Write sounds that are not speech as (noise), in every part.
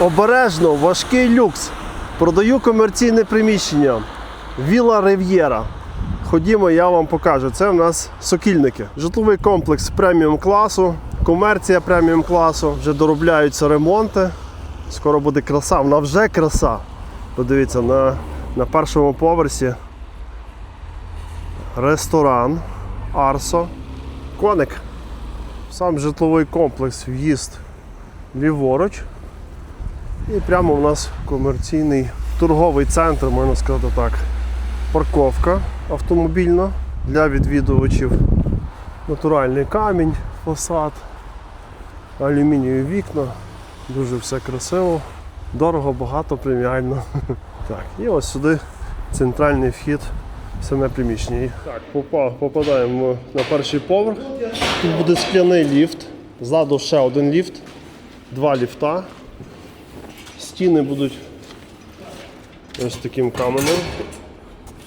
Обережно, важкий люкс. Продаю комерційне приміщення. Віла Рив'єра. Ходімо, я вам покажу. Це в нас сокільники. Житловий комплекс преміум класу, комерція преміум класу. Вже доробляються ремонти. Скоро буде краса. Вона вже краса. Подивіться, на, на першому поверсі ресторан Арсо. Коник. Сам житловий комплекс, в'їзд ліворуч. І прямо у нас комерційний торговий центр, можна сказати так. Парковка автомобільна для відвідувачів. Натуральний камінь, фасад, алюмінієві вікна. Дуже все красиво, дорого, багато, преміально. (laughs) Так, і ось сюди центральний вхід в саме приміщення. Так, попа- попадаємо на перший поверх. Тут буде скляний ліфт. Ззаду ще один ліфт, два ліфта. Стіни будуть ось таким каменем.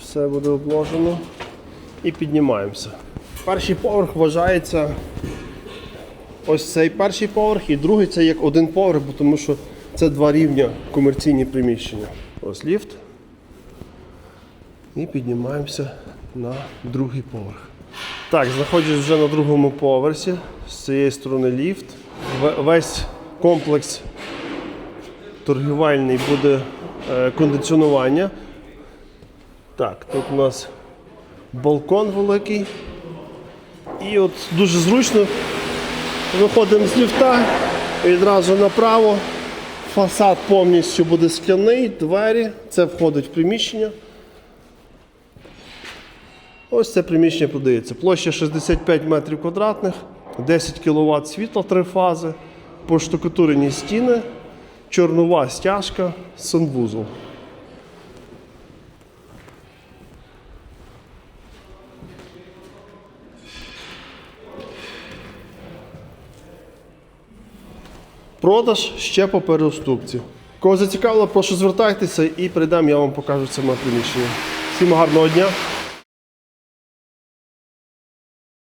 Все буде обложено. І піднімаємося. Перший поверх вважається ось цей перший поверх, і другий це як один поверх, тому що це два рівня комерційні приміщення. Ось ліфт. І піднімаємося на другий поверх. Так, знаходжусь вже на другому поверсі. З цієї сторони ліфт. Весь комплекс торгівельний буде е, кондиціонування. Так, тут у нас балкон великий. І от дуже зручно виходимо з ліфта відразу направо. Фасад повністю буде скляний, двері, це входить в приміщення. Ось це приміщення продається. Площа 65 метрів квадратних, 10 кВт світла, три фази, поштукатурені стіни, чорнова стяжка, санвузол. Продаж ще по переуступці. Кого зацікавило, прошу звертайтеся і прийдемо, я вам покажу саме приміщення. Всім гарного дня!